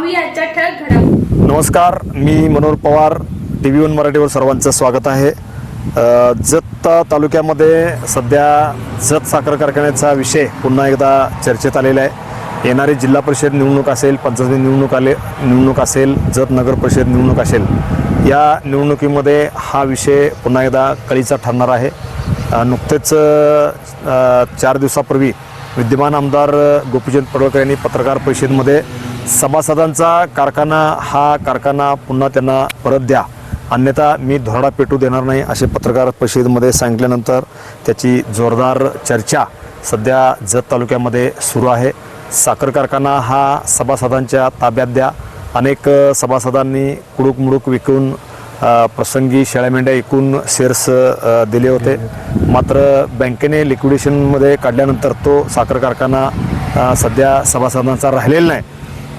ठळक घडामोडी. नमस्कार मी Manohar Pawar T V one मराठीवर सर्वांचं स्वागत आहे. जत तालुक्यामध्ये सध्या जत साखर कारखान्याचा विषय पुन्हा एकदा चर्चेत आलेला आहे. येणारी जिल्हा परिषद निवडणूक असेल पंचायत निवडणूक आले निवडणूक असेल जत नगर परिषद निवडणूक असेल या निवडणुकीमध्ये हा विषय पुन्हा एकदा कळीचा ठरणार आहे. नुकतेच चार दिवसापूर्वी विद्यमान आमदार गोपीचंद पडळकर यांनी पत्रकार परिषदेमध्ये सभासदांचा कारखाना हा कारखाना पुन्हा त्यांना परत द्या. अन्यथा मी धोरडा पेटू देणार नाही असे पत्रकार परिषदेमध्ये सांगितल्यानंतर त्याची जोरदार चर्चा सध्या जत तालुक्यामध्ये सुरू आहे. साखर कारखाना हा सभासदांच्या ताब्यात द्या. अनेक सभासदांनी कुडूक मुडूक विकून प्रसंगी शेळ्या मेंढ्या एकूण शेअर्स दिले होते. मात्र बँकेने लिक्विडेशनमध्ये काढल्यानंतर तो साखर कारखाना सध्या सभासदांचा राहिलेला नाही.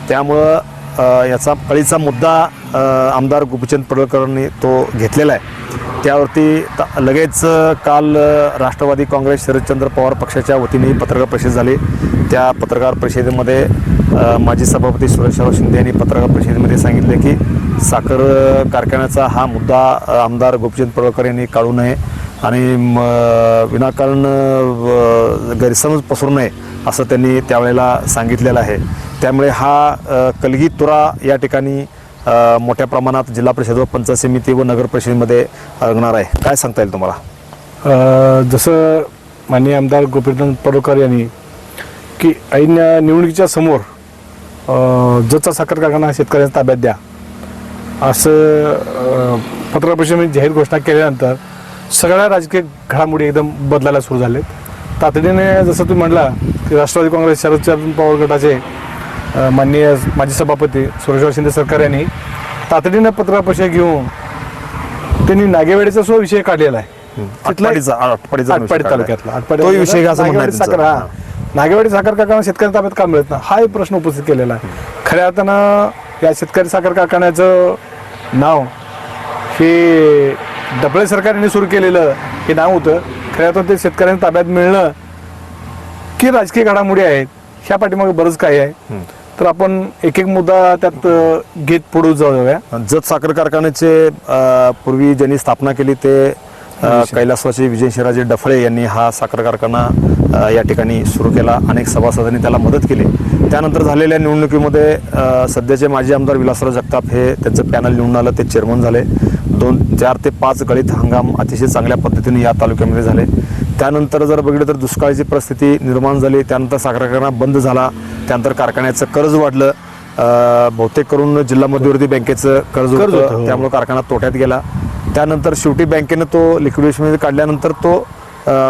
त्यामुळं याचा कळीचा मुद्दा आमदार गोपीचंद पडळकरांनी तो घेतलेला आहे. त्यावरती त- लगेच काल राष्ट्रवादी काँग्रेस शरदचंद्र पवार पक्षाच्या वतीने पत्रकार परिषद झाली. त्या पत्रकार परिषदेमध्ये माजी सभापती सुरेशराव शिंदे यांनी पत्रकार परिषदेमध्ये सांगितले की साखर कारखान्याचा हा मुद्दा आमदार गोपीचंद पडळकर यांनी काढू नये आणि म, विनाकारण गैरसमज पसरू नये असं त्यांनी त्यावेळेला सांगितलेलं आहे. त्यामुळे हा कलगी तुरा या ठिकाणी मोठ्या प्रमाणात जिल्हा परिषद व पंचायत समिती व नगर परिषदेमध्ये रंगणार आहे. काय सांगता येईल तुम्हाला? जसं माननीय आमदार गोपीचंद पडोकर यांनी की ऐन निवडणुकीच्या समोर जचा साखर कारखाना शेतकऱ्यांच्या ताब्यात द्या. असं अ, पत्रकार परिषदेमध्ये जाहीर घोषणा केल्यानंतर सगळ्या राजकीय घडामोडी एकदम बदलायला सुरू झालेत. तातडीने जसं तुम्ही म्हणला की राष्ट्रवादी काँग्रेस शरदचंद्र पवार गटाचे अ, माननीय माजी सभापती सुरेशराव शिंदे सरकार यांनी तातडीनं पत्रकार परिषद घेऊन त्यांनी नागेवाडीचा सुद्धा विषय काढलेला आहे. तिथला- आटपाडीचा आटपाडीचा विषय आटपाडी काढलाय. तालुक्यातला. आटपाडी तो विषय घ्या असं म्हणणं आहे नागेवाडी साखर. हा. नागेवाडी साखर कारखाना शेतकरी ताब्यात का मिळत नाही? हा एक प्रश्न उपस्थित केलेला आहे. खऱ्या अर्थानं या शेतकरी साखर कारखान्याचं नाव हे डबळे सरकारने सुरू केलेलं हे नाव होतं. खऱ्या अर्थानं ते शेतकऱ्यांच्या ताब्यात मिळणं की राजकीय घडामोडी आहेत ह्या पाठीमागे बरंच काही आहे. तर आपण एक एक मुद्दा त्यात घेत पुढे जाऊया. जत साखर कारखान्याचे पूर्वी ज्यांनी स्थापना केली ते कैलासवासी विजयशिराजे डफळे यांनी हा साखर कारखाना या ठिकाणी सुरू केला. अनेक सभासदांनी त्याला मदत केली. त्यानंतर झालेल्या निवडणुकीमध्ये सध्याचे माजी आमदार विलासराव जगताप हे त्यांचं पॅनल निवडून आलं. ते चेअरमन झाले. दोन चार ते पाच गळीत हंगाम अतिशय चांगल्या पद्धतीने या तालुक्यामध्ये झाले. त्यानंतर जर बघितलं तर दुष्काळाची परिस्थिती निर्माण झाली. त्यानंतर साखर कारखाना बंद झाला. त्यानंतर कारखान्याचं कर्ज वाढलं. बहुतेक करून जिल्हा मध्यवर्ती बँकेचं कर्ज कर्ज होतं, हो. त्यामुळे कारखाना तोट्यात गेला. त्यानंतर शेवटी बँकेनं तो लिक्विडेशनमध्ये काढल्यानंतर तो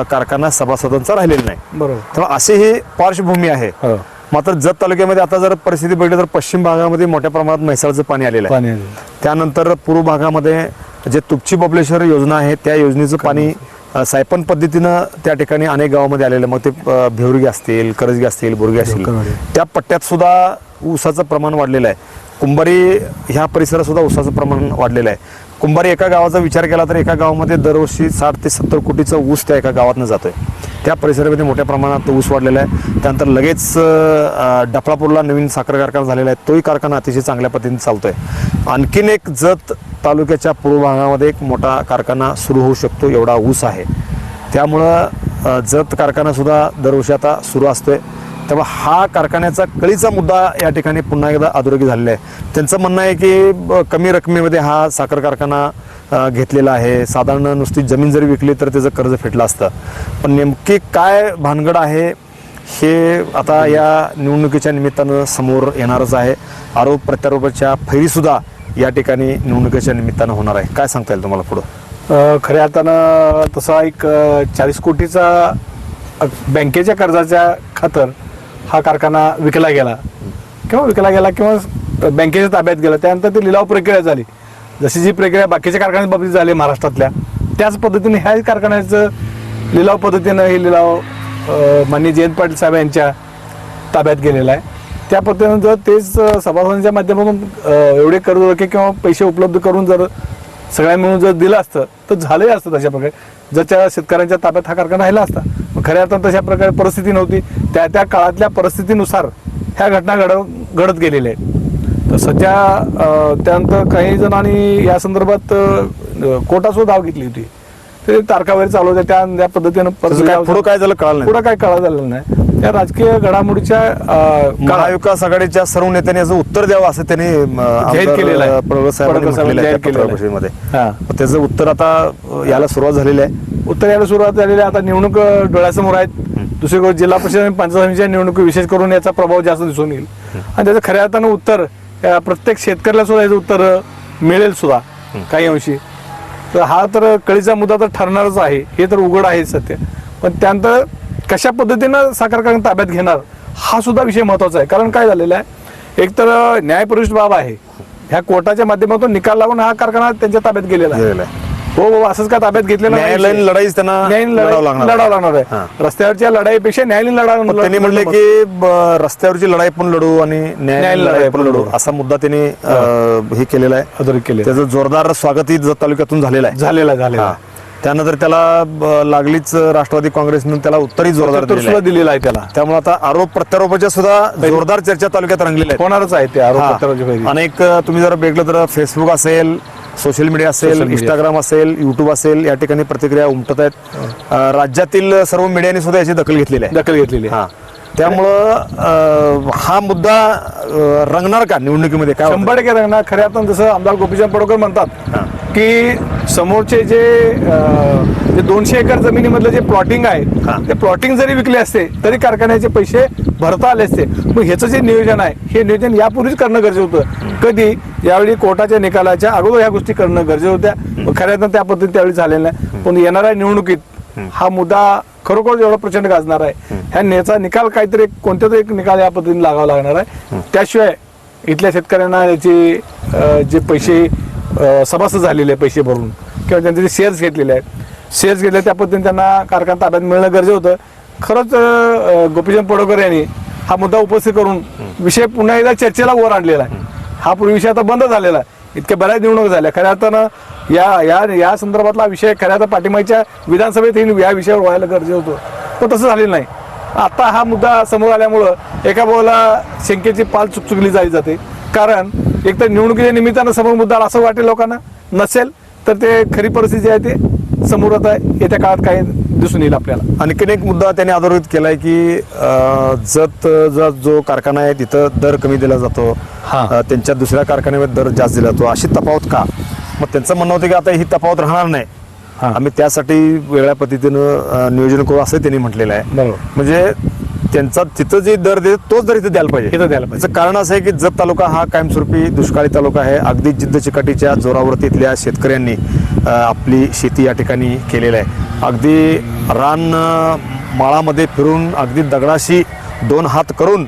कारखाना सभासदांचा राहिलेला नाही. बरोबर. तर अशी ही पार्श्वभूमी आहे. हो. मात्र जत तालुक्यामध्ये आता जर परिस्थिती बघितली तर पश्चिम भागामध्ये मोठ्या प्रमाणात म्हैसाळचं पाणी आलेलं आहे. त्यानंतर पूर्व भागामध्ये जे तुपची बबलेश्वर योजना आहे त्या योजनेचं पाणी सायपन पद्धतीनं त्या ठिकाणी अनेक गावामध्ये आलेलं. मग ते भिवरगी असतील करजगी असतील बोरगी असतील. त्या पट्ट्यात सुद्धा ऊसाचं प्रमाण वाढलेलं आहे. कुंभारी ह्या परिसरात सुद्धा ऊसाचं प्रमाण वाढलेलं आहे. कुंभारी एका गावाचा विचार केला तर एका गावामध्ये दरवर्षी साठ ते सत्तर कोटीचा ऊस त्या एका गावातनं जातोय. त्या परिसरामध्ये मोठ्या प्रमाणात ऊस वाढलेला आहे. त्यानंतर लगेच डफळापूरला नवीन साखर कारखाना झालेला आहे. तोही कारखाना अतिशय चांगल्या पद्धतीने चालतोय. आणखीन एक जत तालुक्याच्या पूर्व भागामध्ये एक मोठा कारखाना सुरू होऊ शकतो एवढा ऊस आहे. त्यामुळं जत कारखानासुद्धा दरवर्षी आता सुरू असतोय. तेव्हा हा कारखान्याचा कळीचा मुद्दा या ठिकाणी पुन्हा एकदा अधोरेखित झालेला आहे. त्यांचं म्हणणं आहे की ब- कमी रकमेमध्ये हा साखर कारखाना घेतलेला आहे. साधारण नुसती जमीन जरी विकली तर त्याचं कर्ज फेटलं असतं. पण नेमकी काय भानगड आहे हे आता या निवडणुकीच्या निमित्तानं समोर येणारच आहे. आरोप प्रत्यारोपाच्या फैरीसुद्धा या ठिकाणी निवडणुकीच्या निमित्तानं होणार आहे. काय सांगता येईल तुम्हाला पुढं? खऱ्या अर्थानं तसा एक चाळीस कोटीचा बँकेच्या कर्जाच्या खातर हा कारखाना विकला गेला. किंवा विकला गेला किंवा बँकेच्या ताब्यात गेला. त्यानंतर ती लिलाव प्रक्रिया झाली. जशी जी प्रक्रिया बाकीच्या कारखान्याच्या बाबतीत झाली महाराष्ट्रातल्या त्याच पद्धतीने ह्या कारखान्याचं लिलाव पद्धतीनं हे लिलाव माननीय जयंत पाटील साहेब यांच्या ताब्यात गेलेला आहे. त्या पद्धतीनं जर तेच सभासदांच्या माध्यमातून एवढे कर्ज किंवा पैसे उपलब्ध करून जर सगळ्या मिळून जर दिलं असतं तर झालंही असतं तशा प्रकारे. जर त्या शेतकऱ्यांच्या ताब्यात हा कारखाना राहिला असता मग खऱ्या अर्थानं तशा प्रकारे परिस्थिती नव्हती. त्या त्या काळातल्या परिस्थितीनुसार ह्या घटना घड घडत गेलेल्या आहेत. तर सध्या त्यानंतर काही जणांनी या संदर्भात अं, कोर्टासुद्धा धाव घेतली होती. ते तारखावर चालू होत्या त्या पद्धतीनं पुढं काय झालं कळालं नाही. पुढं काय कळा झालेलं नाही. त्या राजकीय घडामोडीच्या महाविकास आघाडीच्या सर्व नेत्यांनी याचं उत्तर द्यावं असं त्यांनी जाहीर केलेलं आहे. हा. त्याचं उत्तर आता अं, यायला सुरुवात झालेली आहे. उत्तर यायला सुरुवात झालेली आहे. आता निवडणूक डोळ्यासमोर आहेत. दुसरीकडे जिल्हा परिषद आणि पंचायत समितीच्या निवडणुकी विशेष करून याचा प्रभाव जास्त दिसून येईल. आणि त्याचं खऱ्या अर्थानं उत्तर प्रत्येक शेतकऱ्याला सुद्धा याचं उत्तर मिळेल सुद्धा काही अंशी. तर हा तर कळीचा मुद्दा तर ठरणारच आहे. हे तर उघड आहे सत्य पण त्यानंतर कशा पद्धतीनं साखर कारखाना ताब्यात घेणार हा सुद्धा विषय महत्त्वाचा आहे. कारण काय झालेलं आहे? एक तर अं, न्यायपरिष्ठ बाब आहे. ह्या कोर्टाच्या माध्यमातून निकाल लागून हा कारखाना त्यांच्या ताब्यात गेलेला आहे. गेलेला आहे. हो हो असंच का ताब्यात घेतलेलं न्यायालयीन. लढाईच त्यांना लढावं लढाई लागणार लढावं लागणार हा. आहे रस्त्यावरच्या लढाईपेक्षा न्यायालयीन लढा पण त्यांनी म्हणले की रस्त्यावरची लढाई पण लढू आणि न्यायालयीन लढाई पण लढू. असा मुद्दा त्यांनी हे. केलेला आहे. त्याचं जोरदार स्वागतही जत तालुक्यातून झालेलं आहे. झालेला झालेला हा. त्यानंतर त्याला ब- लागलीच राष्ट्रवादी काँग्रेसनं त्याला उत्तरही जोरदार उत्तर दिलेलं सुद्धा आहे. दिलेला आहे त्याला त्यामुळे आता आरोप प्रत्यारोपाच्या सुद्धा जोरदार चर्चा तालुक्यात रंगलेल्या आहेत होणारच आहे ते आरोप हा. पहिली. अनेक अ, तुम्ही जर बघितलं तर फेसबुक असेल सोशल मीडिया असेल Social media. इंस्टाग्राम असेल युट्यूब असेल या ठिकाणी प्रतिक्रिया उमटत आहेत अ, राज्यातील सर्व मीडियाने सुद्धा याची दखल घेतलेली आहे दखल घेतलेली आहे. हा त्यामुळं अ, हा मुद्दा अ, रंगणार का निवडणुकीमध्ये काय वाटतं? शंभर टक्के रंगणार खऱ्या अर्थानं जसं आमदार गोपीचंद पडोकर म्हणतात. की समोरचे जे दोनशे एकर जमिनीमधलं जे प्लॉटिंग. आहे ते प्लॉटिंग जरी विकले असते तरी कारखान्याचे पैसे भरता आले असते. मग ह्याचं जे नियोजन आहे हे नियोजन यापूर्वीच करणं गरजेचं होतं. कधी? यावेळी कोर्टाच्या निकालाच्या अगोदर ह्या गोष्टी करणं गरजेचं होत्या. खऱ्या अर्थानं त्या पद्धतीने त्यावेळी झालेलं नाही. पण येणाऱ्या निवडणुकीत हा मुद्दा खरोखर एवढा प्रचंड गाजणार आहे ह्या नेचा निकाल काहीतरी कोणत्या तरी एक निकाल या पद्धतीने लागावा लागणार आहे. त्याशिवाय इथल्या शेतकऱ्यांना याचे जे पैसे सभासद झालेले आहे पैसे भरून. किंवा त्यांचे जे शेअर्स घेतलेले आहेत. शेअर्स घेतले त्या पद्धतीने त्यांना कारखाना ताब्यात मिळणं गरजेचं होतं. खरंच गोपीचंद पडोकर यांनी हा मुद्दा उपस्थित करून विषय पुन्हा एकदा चर्चेला वर आणलेला आहे. हा पूर्वी विषय आता बंद झालेला आहे. इतक्या बऱ्याच निवडणूक झाल्या. खऱ्या अर्थानं या या या संदर्भातला विषय खऱ्या तर पाठिंबाच्या विधानसभेत ही या विषयावर व्हायला गरजेचं होतं. पण तसं झालेलं नाही. आता हा मुद्दा समोर आल्यामुळं एका बाजूला शंकेची पाल चुकचुकली जाई जाते. कारण एक तर निवडणुकीच्या निमित्तानं समोर मुद्दा असं वाटेल लोकांना. नसेल तर ते खरी परिस्थिती आहे ते. समोर आता येत्या काळात काही दिसून येईल आपल्याला. आणखीन एक मुद्दा त्यांनी अधोरेखित केलाय की जत ज- जो कारखाना आहे तिथं दर कमी दिला जातो. हा. त्यांच्या दुसऱ्या कारखान्यामध्ये दर जास्त दिला जातो. अशी तफावत का? मग त्यांचं म्हणणं होतं की आता ही तफावत राहणार नाही. हा. आम्ही त्यासाठी वेगळ्या पद्धतीनं नियोजन करू असं त्यांनी म्हटलेलं आहे. बरोबर. म्हणजे त्यांचा तिथं जे दर देत तोच दर इथं द्यायला पाहिजे. इथं द्यायला पाहिजे. कारण असं आहे की जत तालुका हा कायमस्वरूपी दुष्काळी तालुका आहे. अगदी जिद्द चिकाटीच्या जोरावरती इथल्या शेतकऱ्यांनी आपली शेती या ठिकाणी केलेली आहे. अगदी रान माळामध्ये फिरून अगदी दगडाशी दोन हात करून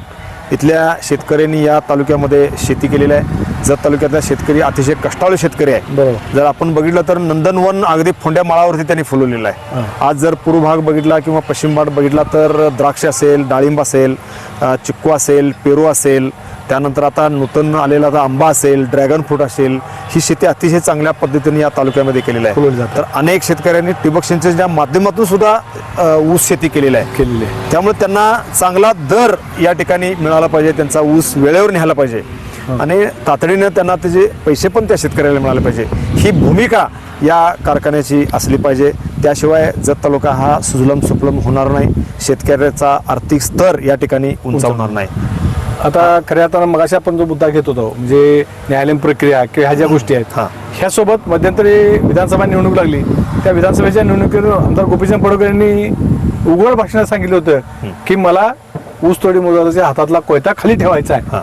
इथल्या शेतकऱ्यांनी या तालुक्यामध्ये शेती केलेली आहे. जत तालुक्यातला शेतकरी अतिशय कष्टाळू शेतकरी आहे. बरोबर. जर आपण बघितलं तर नंदनवन अगदी फोंड्या माळावरती त्यांनी फुलवलेलं आहे. आज जर पूर्व भाग बघितला किंवा पश्चिम भाग बघितला तर द्राक्ष असेल डाळिंब असेल चिक्कू असेल पेरू असेल त्यानंतर आता नूतन आलेला आता आंबा असेल ड्रॅगन फ्रूट असेल ही शेती अतिशय चांगल्या पद्धतीने या तालुक्यामध्ये केलेली आहे. तर अनेक शेतकऱ्यांनी ठिबक सिंचनच्या माध्यमातून सुद्धा ऊस शेती केलेली आहे. केलेली आहे. त्यामुळे त्यांना चांगला दर या ठिकाणी मिळाला पाहिजे त्यांचा ऊस वेळेवर न्यायला पाहिजे. आणि तातडीनं त्यांना त्याचे पैसे पण त्या शेतकऱ्याला मिळाले पाहिजे ही भूमिका या कारखान्याची असली पाहिजे. त्याशिवाय जत तालुका हा सुजलम सुफलम होणार नाही. शेतकऱ्याचा आर्थिक स्तर या ठिकाणी उंचावणार. नाही. आता खऱ्या अर्थानं मगाशी आपण जो मुद्दा घेत होतो म्हणजे न्यायालयीन प्रक्रिया किंवा ह्या ज्या गोष्टी आहेत हा. ह्यासोबत मध्यंतरी विधानसभा निवडणूक लागली. त्या विधानसभेच्या निवडणुकीवर आमदार गोपीचंद पडोकर यांनी उघड भाषणात सांगितलं होतं की मला ऊसतोडी मुलाच्या हातातला कोयता खाली ठेवायचा आहे. हा.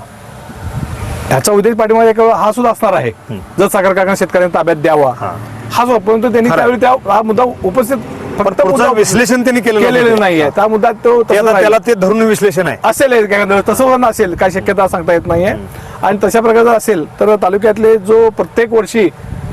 ह्याचा उद्देश पाठिंबा एक हा सुद्धा असणार आहे. जर साखर कारखाना शेतकऱ्यांना ताब्यात द्यावा. हा. हा जो परंतु त्यांनी खरं. त्यावेळी त्या हा मुद्दा उपस्थित फक्त पुढचं विश्लेषण त्यांनी केलेलं. नाहीये. त्या मुद्दा तो ते तसाच आता राहील. त्याला ते धरून विश्लेषण आहे. असेल हे तसं असेल. काय शक्यता सांगता येत नाहीये. आणि तशा प्रकारचं असेल तर तालुक्यातले जो प्रत्येक वर्षी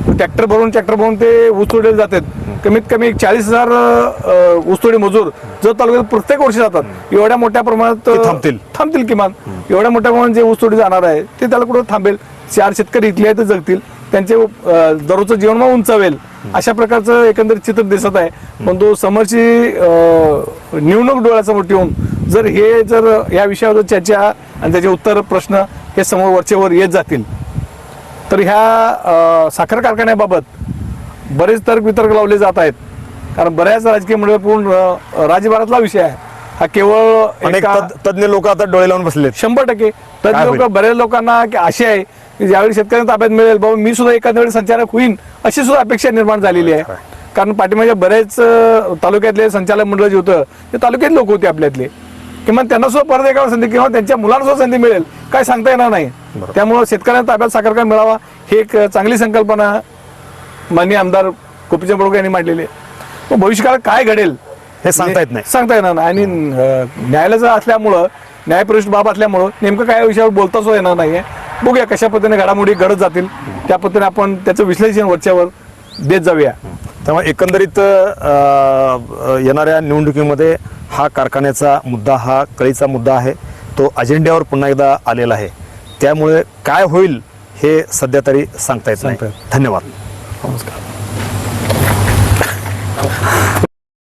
ट्रॅक्टर भरून ट्रॅक्टर भरून ते ऊस तोडले जातात. कमीत कमी चाळीस हजार अं, ऊसतोडी मजूर जर तालुक्यात प्रत्येक वर्षी जातात. एवढ्या मोठ्या प्रमाणात ते थांबतील. थांबतील किमान. एवढ्या मोठ्या प्रमाणात जे ऊसतोडी जाणार आहे ते त्याला कुठं थांबेल? चार शेतकरी इथले आहेत ते जगतील. त्यांचे अं, दररोजचं जीवनमान उंचावेल. अशा प्रकारचं एकंदरीत चित्र दिसत आहे. पण तो समोरची निवडणूक डोळ्यासमोर ठेवून जर हे जर या विषयावर जर चर्चा आणि त्याचे उत्तर प्रश्न हे समोर वरचेवर येत जातील तर ह्या साखर कारखान्याबाबत बरेच तर्क वितर्क लावले जात आहेत. कारण बऱ्याच राजकीय मंडळ पूर्ण अं, राज्यभरातला विषय आहे. हा केवळ तज्ञ लोक आता डोळे लावून बसलेत. शंभर टक्के. काय लोक? बऱ्याच लोकांना की असे आहे ज्यावेळी शेतकऱ्यांना ताब्यात मिळेल बाबा मी सुद्धा एखाद्या वेळी संचालक होईन अशी सुद्धा अपेक्षा निर्माण झालेली आहे. कारण पाठीमागच्या बरेच तालुक्यातले संचालक मंडळ जे होतं ते तालुक्यात लोक होते आपल्यातले. किंवा त्यांना सुद्धा परत एका संधी किंवा त्यांच्या मुलांना सुद्धा संधी मिळेल काय सांगता येणार नाही. त्यामुळं शेतकऱ्यांना ताब्यात साखर कारखाना मिळावा ही एक चांगली संकल्पना माननीय आमदार गोपीचंद बडोके यांनी मांडलेली आहे. भविष्यकाळात काय घडेल हे सांगता येत नाही. सांगता येणार नाही. आणि न्यायालयाचं असल्यामुळं न्यायप्रविष्ट बाब असल्यामुळं नेमकं काय विषयावर बोलता सुद्धा येणार नाहीये. बघूया कशा पद्धतीने घडामोडी घडत जातील. त्या पद्धतीने आपण त्याचं विश्लेषण वरच्यावर देत जाऊया. त्यामुळे एकंदरीत येणाऱ्या निवडणुकीमध्ये हा कारखान्याचा मुद्दा हा कळीचा मुद्दा आहे. तो अजेंड्यावर पुन्हा एकदा आलेला आहे. त्यामुळे काय होईल हे सध्या तरी सांगता येत नाही. धन्यवाद. नमस्कार.